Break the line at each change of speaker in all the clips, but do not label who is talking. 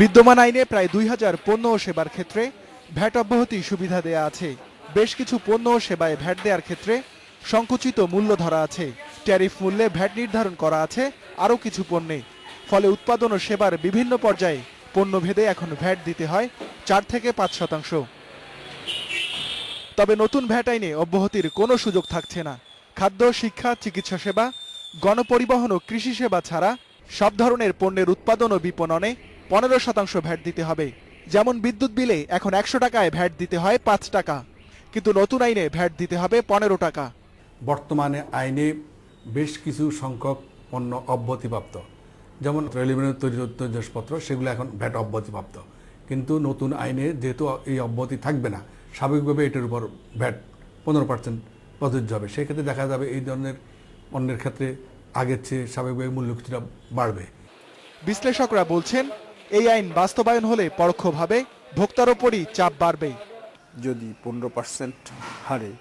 বিদ্যমান আইনে প্রায় দুই হাজার পণ্য ও সেবার ক্ষেত্রে ভ্যাট অব্যাহতি সুবিধা দেয়া আছে। বেশ কিছু পণ্য ও সেবায় ভ্যাট দেওয়ার ক্ষেত্রে সংকুচিত মূল্য ধরা আছে। ট্যারিফ মূল্যে ভ্যাট নির্ধারণ করা আছে, আরও কিছু পণ্যে। ফলে উৎপাদন ও সেবার বিভিন্ন পর্যায়ে পণ্য ভেদে এখন ভ্যাট দিতে হয় চার থেকে পাঁচ শতাংশ। তবে নতুন ভ্যাট আইনে অব্যাহতির কোনো সুযোগ থাকছে না। খাদ্য, শিক্ষা, চিকিৎসা সেবা, গণপরিবহন ও কৃষি সেবা ছাড়া সব ধরনের পণ্যের উৎপাদন ও বিপণনে পনেরো শতাংশ ভ্যাট দিতে হবে। যেমন বিদ্যুৎ বিলে এখন একশো টাকায় ভ্যাট দিতে হয় পাঁচ টাকা কিন্তু নতুন আইনে ভ্যাট দিতে হবে পনেরো টাকা।
বর্তমানে আইনে বেশ কিছু সংখ্যক পণ্য অব্যতিপ্রাপ্ত। যেমন রেলিভেন্ট তৈরি জিনিসপত্র সেগুলো এখন ভ্যাট অব্যতিপ্রাপ্ত। কিন্তু নতুন আইনে যেহেতু এই অব্যতি থাকবে না স্বাভাবিকভাবে এটার উপর ভ্যাট পনেরো পার্সেন্ট প্রযোজ্য হবে। সেক্ষেত্রে দেখা যাবে এই ধরনের পণ্যের ক্ষেত্রে আগের চেয়ে স্বাভাবিকভাবে মূল্য কিছুটা বাড়বে।
বিশ্লেষকরা বলছেন এই আইন বাস্তবায়ন হলে পরোক্ষভাবে ভোক্তার ওপরই চাপ বাড়বে
যদি পনেরো পার্সেন্ট হারে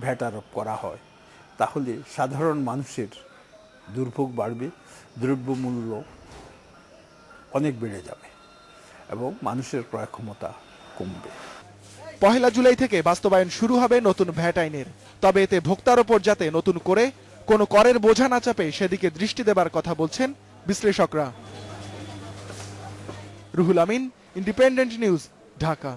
ভ্যাট আরোপ করা হয় তাহলে সাধারণ মানুষের দুর্ভোগ বাড়বে দ্রব্যমূল্য অনেক বেড়ে যাবে এবং মানুষের ক্রয় ক্ষমতা কমবে।
পহেলা জুলাই থেকে বাস্তবায়ন শুরু হবে নতুন ভ্যাট আইনের। তবে এতে ভোক্তার ওপর যাতে নতুন করে কোনো করের বোঝা না চাপে সেদিকে দৃষ্টি দেবার কথা বলছেন বিশ্লেষকরা। Ruhul Amin Independent News Dhaka